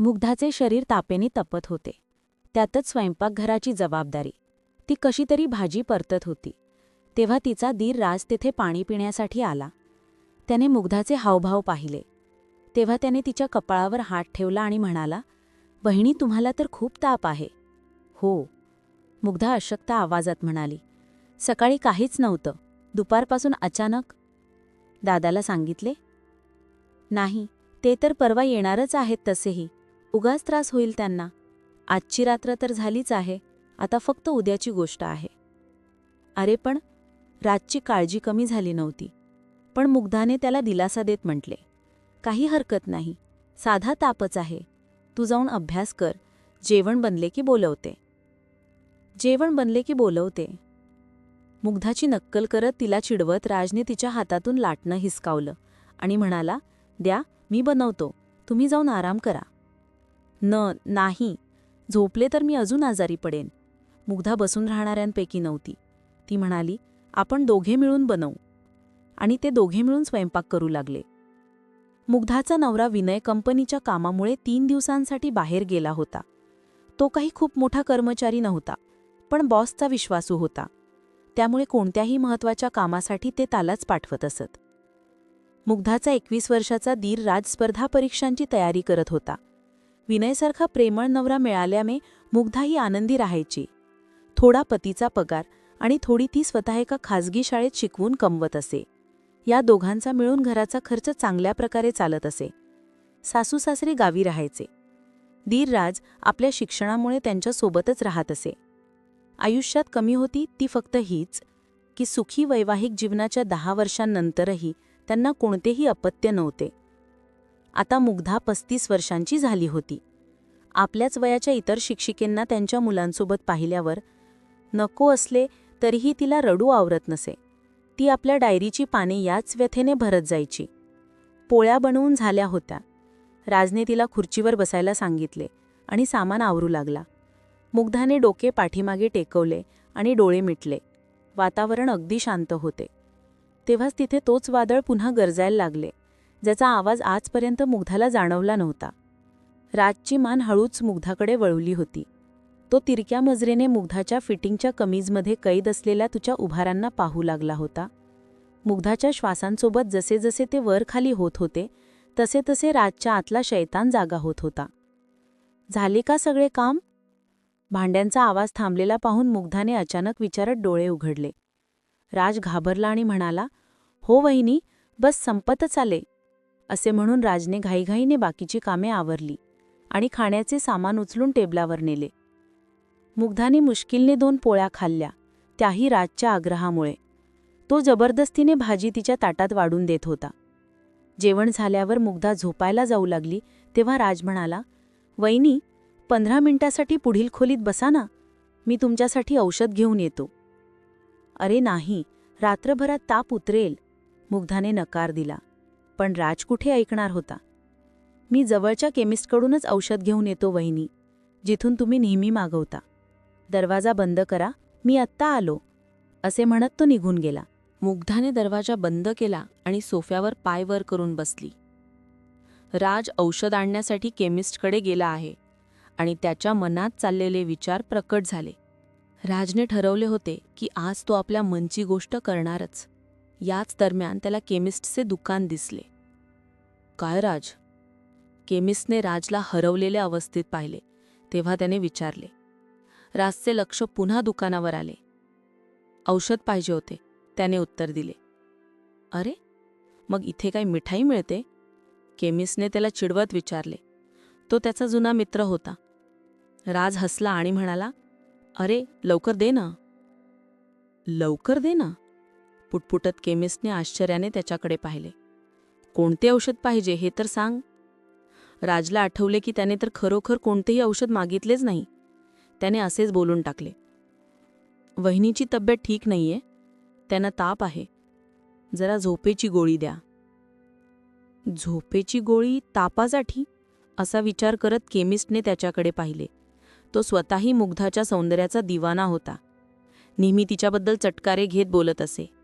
मुग्धाचे शरीर तापेने तपत होते. त्यातच स्वयंपाकघराची जबाबदारी. ती कशी तरी भाजी परतत होती. तेव्हा तिचा दीर राज तेथे पाणी पिण्यासाठी आला. त्याने मुग्धाचे हावभाव पाहिले. तेव्हा त्याने तिच्या कपाळावर हात ठेवला आणि म्हणाला बहिणी तुम्हाला तर खूप ताप आहे. हो. मुग्धा अशक्त आवाजात म्हणाली सकाळी काहीच नव्हतं. दुपारपासून अचानक दादाला सांगितले नाही ते तर परवा येणारच आहेत तसेही. उगाच त्रास होईल त्यांना. आजची रात्र तर झालीच आहे. आता फक्त उद्याची गोष्ट आहे. अरे पण रातची काळजी कमी झाली नव्हती. पण मुग्धाने त्याला दिलासा देत म्हटले काही हरकत नाही. साधा तापच आहे. तू जाऊन अभ्यास कर. जेवण बनले की बोलवते. जेवण बनले की बोलवते. मुग्धाची नक्कल करत तिला चिडवत राजने तिच्या हातातून लाटणं हिसकावलं आणि म्हणाला द्या मी बनवतो. तुम्ही जाऊन आराम करा. न नाही. झोपले तर मी अजून आजारी पडेन. मुग्धा बसून राहणाऱ्यांपैकी नव्हती. ती म्हणाली आपण दोघे मिळून बनवू. आणि ते दोघे मिळून स्वयंपाक करू लागले. मुग्धाचा नवरा विनय कंपनीच्या कामामुळे तीन दिवसांसाठी बाहेर गेला होता. तो काही खूप मोठा कर्मचारी नव्हता पण बॉसचा विश्वासू होता. त्यामुळे कोणत्याही महत्त्वाच्या कामासाठी ते त्यालाच पाठवत असत. मुग्धाचा एकवीस वर्षाचा दीर राज स्पर्धा परीक्षांची तयारी करत होता. विनयसारखा प्रेमळ नवरा मिळाल्याने मुग्धा ही आनंदी राहायची. थोडा पतीचा पगार आणि थोडी ती स्वतः एका खाजगी शाळेत शिकवून कमवत असे. या दोघांचा मिळून घराचा खर्च चांगल्या प्रकारे चालत असे. सासू सासरे गावी राहायचे. दीरराज आपल्या शिक्षणामुळे त्यांच्यासोबतच राहत असे. आयुष्यात कमी होती ती फक्त हीच की सुखी वैवाहिक जीवनाच्या दहा वर्षांनंतरही त्यांना कोणतेही अपत्य नव्हते. आता मुग्धा पस्तीस वर्षांची झाली होती. आपल्याच वयाच्या इतर शिक्षिकेंना त्यांच्या मुलांसोबत पाहिल्यावर नको असले तरीही तिला रडू आवरत नसे. ती आपल्या डायरीची पाने याच व्यथेने भरत जायची. पोळ्या बनवून झाल्या होत्या. राजने तिला खुर्चीवर बसायला सांगितले आणि सामान आवरू लागला. मुग्धाने डोके पाठीमागे टेकवले आणि डोळे मिटले. वातावरण अगदी शांत होते. तेव्हाच तिथे तोच वादळ पुन्हा गरजायला लागले. ज्याचा आवाज आजपर्यंत मुग्धाला जाणवला नव्हता. राजची मान हळूच मुग्धाकडे वळवली होती. तो तिरक्या मजरेने मुग्धाच्या फिटिंगच्या कमीजमध्ये कैद असलेल्या तुझ्या उभारांना पाहू लागला होता. मुग्धाच्या श्वासांसोबत जसे जसे ते वरखाली होत होते तसे तसे राजच्या आतला शैतान जागा होत होता. झाले का सगळे काम? भांड्यांचा आवाज थांबलेला पाहून मुग्धाने अचानक विचारत डोळे उघडले. राज घाबरला आणि म्हणाला हो वहिनी बस संपतच आले. असे म्हणून राजने घाईघाईने बाकीची कामे आवरली आणि खाण्याचे सामान उचलून टेबलावर नेले. मुग्धाने मुश्किलने दोन पोळ्या खाल्ल्या त्याही राजच्या आग्रहामुळे. तो जबरदस्तीने भाजी तिच्या ताटात वाढून देत होता. जेवण झाल्यावर मुग्धा झोपायला जाऊ लागली तेव्हा राज म्हणाला वैनी पंधरा मिनिटासाठी पुढील खोलीत बसा ना. मी तुमच्यासाठी औषध घेऊन येतो. अरे नाही रात्रभरात ताप उतरेल मुग्धाने नकार दिला. पण राज कुठे ऐकणार होता? मी जवळच्या केमिस्टकडूनच औषध घेऊन येतो वहिनी जिथून तुम्ही नेहमी मागवता. दरवाजा बंद करा मी आत्ता आलो असे म्हणत तो निघून गेला. मुग्धाने दरवाजा बंद केला आणि सोफ्यावर पाय वर करून बसली. राज औषध आणण्यासाठी केमिस्टकडे गेला आहे आणि त्याच्या मनात चाललेले विचार प्रकट झाले. राजने ठरवले होते की आज तो आपल्या मनची गोष्ट करणारच. याच दरम्यान त्याला केमिस्टचे दुकान दिसले. काय राज केमिस्टने राजला हरवलेल्या अवस्थेत पाहिले तेव्हा त्याने विचारले. राजचे लक्ष पुन्हा दुकानावर आले. औषध पाहिजे होते त्याने उत्तर दिले. अरे मग इथे काय मिठाई मिळते केमिस्टने त्याला चिडवत विचारले. तो त्याचा जुना मित्र होता. राज हसला आणि म्हणाला अरे लवकर दे ना लवकर दे ना? पुटपुटत केमिस्टने आश्चर्याने त्याच्याकडे पाहिले. कोणते औषध पाहिजे हे तर सांग. राजला आठवले की त्याने तर खरोखर कोणतेही औषध मागितलेच नाही. त्याने असेच बोलून टाकले. वहिनीची तब्येत ठीक नाहीये. त्यांना ताप आहे. जरा झोपेची गोळी द्या. झोपेची गोळी तापासाठी? असा विचार करत केमिस्टने त्याच्याकडे पाहिले. तो स्वतःही मुग्धाच्या सौंदर्याचा दिवाना होता. नेहमी तिच्याबद्दल चटकारे घेत बोलत असे.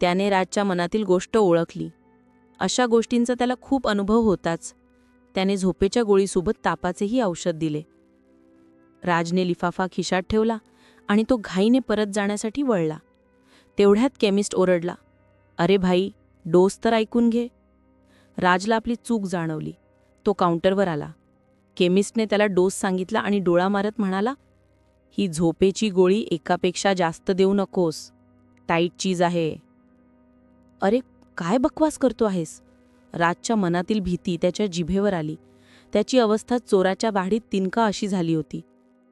त्याने राजच्या मनातील गोष्ट ओळखली. अशा गोष्टींचा त्याला खूप अनुभव होताच. त्याने झोपेच्या गोळीसोबत तापाचेही औषध दिले. राजने लिफाफा खिशात ठेवला आणि तो घाईने परत जाण्यासाठी वळला. तेवढ्यात केमिस्ट ओरडला अरे भाई डोस तर ऐकून घे. राजला आपली चूक जाणवली. तो काउंटरवर आला. केमिस्टने त्याला डोस सांगितला आणि डोळा मारत म्हणाला ही झोपेची गोळी एकापेक्षा जास्त देऊ नकोस. टाईट चीज आहे. अरे काय बकवास करतो आहेस? राजच्या मनातील भीती त्याच्या जिभेवर आली. त्याची अवस्था चोराच्या वाढीत तिनका अशी झाली होती.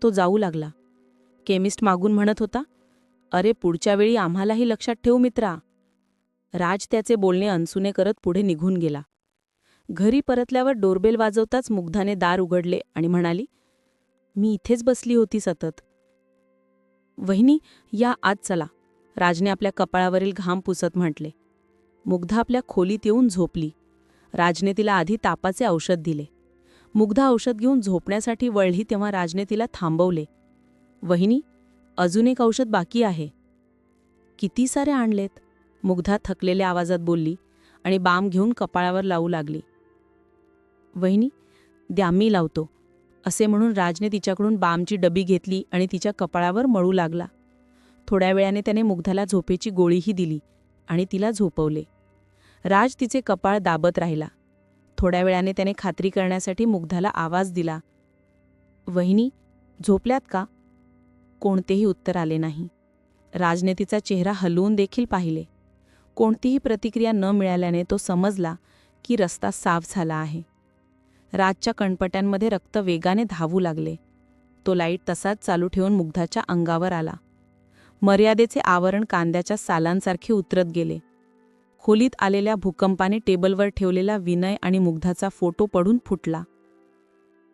तो जाऊ लागला. केमिस्ट मागून म्हणत होता अरे पुढच्या वेळी आम्हालाही लक्षात ठेवू मित्रा. राज त्याचे बोलणे अनसुने करत पुढे निघून गेला. घरी परतल्यावर डोरबेल वाजवताच मुग्धाने दार उघडले आणि म्हणाली मी इथेच बसली होती सतत. वहिनी या आज चला राजने आपल्या कपाळावरील घाम पुसत म्हटले. मुग्धा आपल्या खोलीत येऊन झोपली. राजने तिला आधी तापाचे औषध दिले. मुग्धा औषध घेऊन झोपण्यासाठी वळली तेव्हा राजने तिला थांबवले. वहिनी अजून एक औषध बाकी आहे. किती सारे आणलेत? मुग्धा थकलेल्या आवाजात बोलली आणि बाम घेऊन कपाळावर लावू लागली. वहिनी द्या मी लावतो. असे म्हणून राजने तिच्याकडून बामची डबी घेतली आणि तिच्या कपाळावर मळू लागला. थोड्या वेळाने त्याने मुग्धाला झोपेची गोळीही दिली आणि तिला झोपवले. राज तिचे कपाळ दाबत राहिला. थोड्या वेळाने त्याने खात्री करण्यासाठी मुग्धाला आवाज दिला. वहिनी झोपल्यात का? कोणतेही उत्तर आले नाही. राजने तिचा चेहरा हलवून देखील पाहिले. कोणतीही प्रतिक्रिया न मिळाल्याने तो समजला की रस्ता साफ झाला आहे. राजच्या कणपट्यांमध्ये रक्त वेगाने धावू लागले. तो लाइट तसाच चालू ठेवून मुग्धाच्या अंगावर आला. मर्यादेचे आवरण कांद्याच्या सालांसारखे उतरत गेले. खोलीत आलेल्या भूकंपाने टेबलवर ठेवलेला विनय आणि मुग्धाचा फोटो पडून फुटला.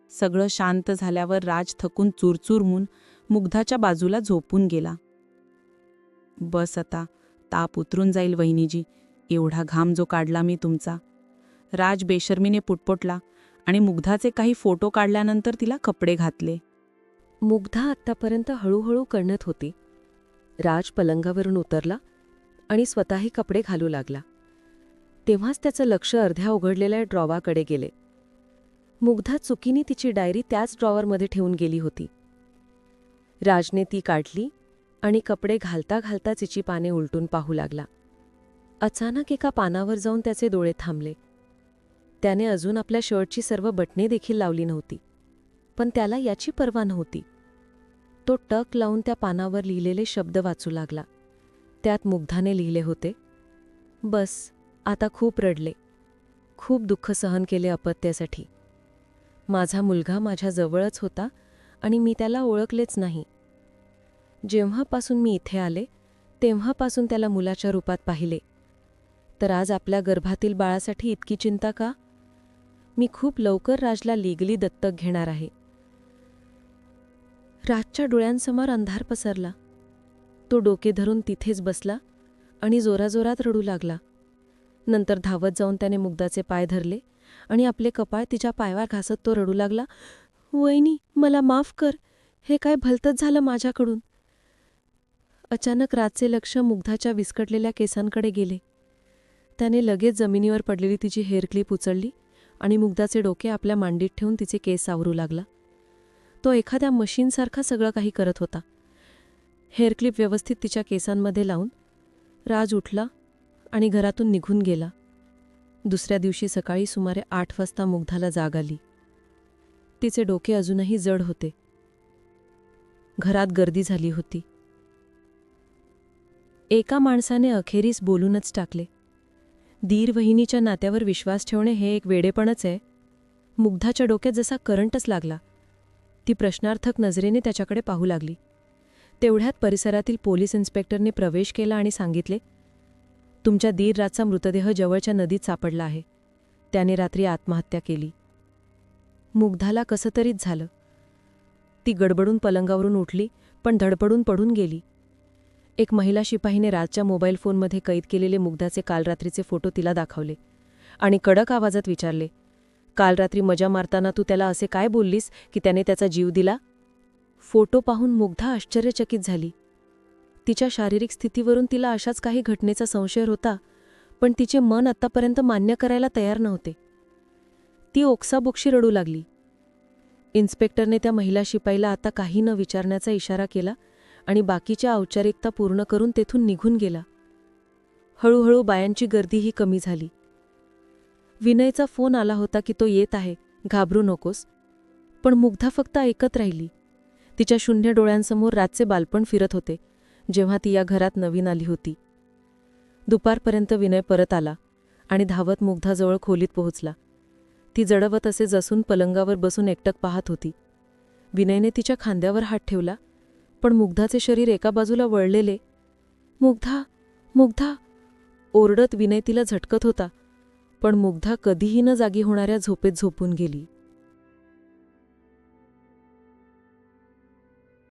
सगळं शांत झाल्यावर राज थकून चुरचुरमून मुग्धाच्या बाजूला झोपून गेला. बस आता ताप उतरून जाईल वहिनीजी एवढा घाम जो काढला मी तुमचा. राज बेशर्मीने पुटपुटला आणि मुग्धाचे काही फोटो काढल्यानंतर तिला कपडे घातले. मुग्धा आत्तापर्यंत हळूहळू कणत होती. राज पलंगावरून उतरला आणि स्वतःही कपडे घालू लागला. तेव्हाच त्याचं लक्ष अर्ध्या उघडलेल्या ड्रॉवाकडे गेले. मुग्धा चुकीने तिची डायरी त्याच ड्रॉवरमध्ये ठेवून गेली होती. राजने ती काढली आणि कपडे घालता घालता तिची पाने उलटून पाहू लागला. अचानक एका पानावर जाऊन त्याचे डोळे थांबले. त्याने अजून आपल्या शर्टची सर्व बटणे देखील लावली नव्हती पण त्याला याची पर्वा नव्हती. तो टक लावून त्या पानावर लिहिलेले शब्द वाचू लागला. त्यात मुग्धाने लिहिले होते बस आता खूप रडले. खूप दुःख सहन केले अपत्यासाठी. माझा मुलगा माझ्या जवळच होता आणि मी त्याला ओळखलेच नाही. जेव्हापासून मी इथे आले तेव्हापासून त्याला मुलाच्या रूपात पाहिले. तर आज आपल्या गर्भातील बाळासाठी इतकी चिंता का? मी खूप लवकर राजला लिगली दत्तक घेणार आहे. राजच्या डोळ्यांसमोर अंधार पसरला. तो डोके धरून तिथेच बसला आणि जोराजोरात रडू लागला. नंतर धावत जाऊन त्याने मुग्धाचे पाय धरले आणि आपले कपाळ तिच्या पायवा घासत तो रडू लागला वहिनी मला माफ कर. हे काय भलतंच झालं माझ्याकडून. अचानक राजचे लक्ष मुग्धाच्या विस्कटलेल्या केसांकडे गेले. त्याने लगेच जमिनीवर पडलेली तिची हेअर क्लिप उचलली आणि मुग्धाचे डोके आपल्या मांडीत ठेवून तिचे केस आवरू लागला. तो एखाद्या मशीनसारखा सगळं काही करत होता. हेअरक्लिप व्यवस्थित तिच्या केसांमध्ये लावून राज उठला आणि घरातून निघून गेला. दुसऱ्या दिवशी सकाळी सुमारे आठ वाजता मुग्धाला जाग आली. तिचे डोके अजूनही जड होते. घरात गर्दी झाली होती. एका माणसाने अखेरीस बोलूनच टाकले. दीर वहिनीच्या नात्यावर विश्वास ठेवणे हे एक वेडेपणच आहे. मुग्धाच्या डोक्यात जसा करंटच लागला. ती प्रश्नार्थक नजरेने त्याच्याकडे पाहू लागली. तेवढ्यात परिसरातील पोलीस इन्स्पेक्टरने प्रवेश केला आणि सांगितले तुमच्या दीर रातचा मृतदेह जवळच्या नदीत सापडला आहे. त्याने रात्री आत्महत्या केली. मुग्धाला कसं तरीच झालं. ती गडबडून पलंगावरून उठली पण धडपडून पडून गेली. एक महिला शिपाईने राजच्या मोबाईल फोनमध्ये कैद केलेले मुग्धाचे काल रात्रीचे फोटो तिला दाखवले आणि कडक आवाजात विचारले काल रात्री मजा मारताना तू त्याला असे काय बोललीस की त्याने त्याचा जीव दिला? फोटो पाहून मुग्धा आश्चर्यचकित झाली. तिच्या शारीरिक स्थितीवरून तिला अशाच काही घटनेचा संशय होता पण तिचे मन आत्तापर्यंत मान्य करायला तयार नव्हते. ती ओक्साबोक्षी रडू लागली. इन्स्पेक्टरने त्या महिला शिपाईला आता काही न विचारण्याचा इशारा केला आणि बाकीच्या औपचारिकता पूर्ण करून तेथून निघून गेला. हळूहळू बायांची गर्दीही कमी झाली. विनयचा फोन आला होता की तो येत आहे घाबरू नकोस. पण मुग्धा फक्त ऐकत राहिली. तिच्या शून्य डोळ्यांसमोर रातचे बालपण फिरत होते जेव्हा ती या घरात नवीन आली होती. दुपारपर्यंत विनय परत आला आणि धावत मुग्धाजवळ खोलीत पोहोचला. ती जडवत असे जसून पलंगावर बसून एकटक पाहत होती. विनयने तिच्या खांद्यावर हात ठेवला पण मुग्धाचे शरीर एका बाजूला वळलेले मुग्धा मुग्धा. ओरडत विनय तिला झटकत होता पण मुग्धा कधीही न जागी होणाऱ्या झोपेत झोपून गेली.